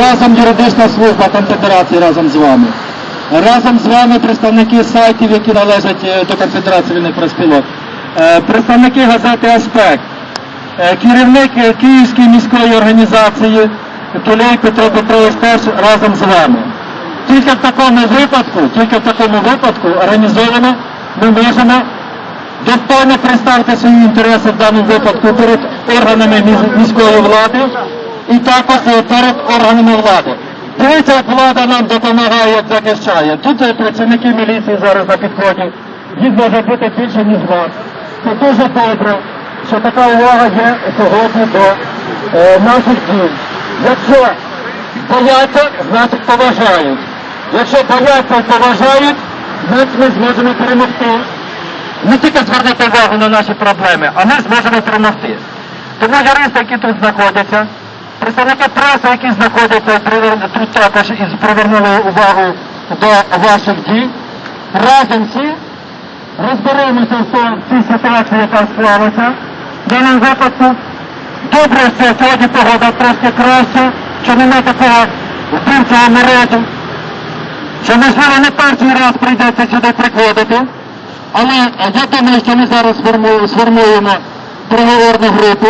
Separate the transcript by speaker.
Speaker 1: Разом юридична служба Конфедерації разом з вами. Разом з вами представники сайтів, які належать е, до Конфедерації вільних профспілок. Е, Представники газети Аспект. Е, Керівник Київської міської організації Тулей Петро Петрович теж разом з вами. Тільки в такому випадку, тільки в такому випадку організовано ми можемо достойно представити свої інтереси в даному випадку перед органами міської влади і також е, перед органами влади. Як влада нам допомагає, захищає. Тут е, працівники міліції зараз на підході. Їх може бути більше, ніж вас. Це дуже добре, що така увага є сьогодні до е, наших дій. Якщо бояться, значить поважають. Якщо бояться і поважають, значить ми зможемо перемогти не тільки звернути увагу на наші проблеми, а ми зможемо перемогти. Тому юристи, які тут знаходяться, представники преси, які знаходяться тут також і привернули увагу до ваших дій, разом всі розберемося в цій- ситуації, яка склалася в даному випадку. Добре, що сьогодні погода трошки краще, що немає такого вбивчого морозу, що можливо не перший раз прийдеться сюди приходити. Але е, я думаю, що ми зараз сформуємо переговорну групу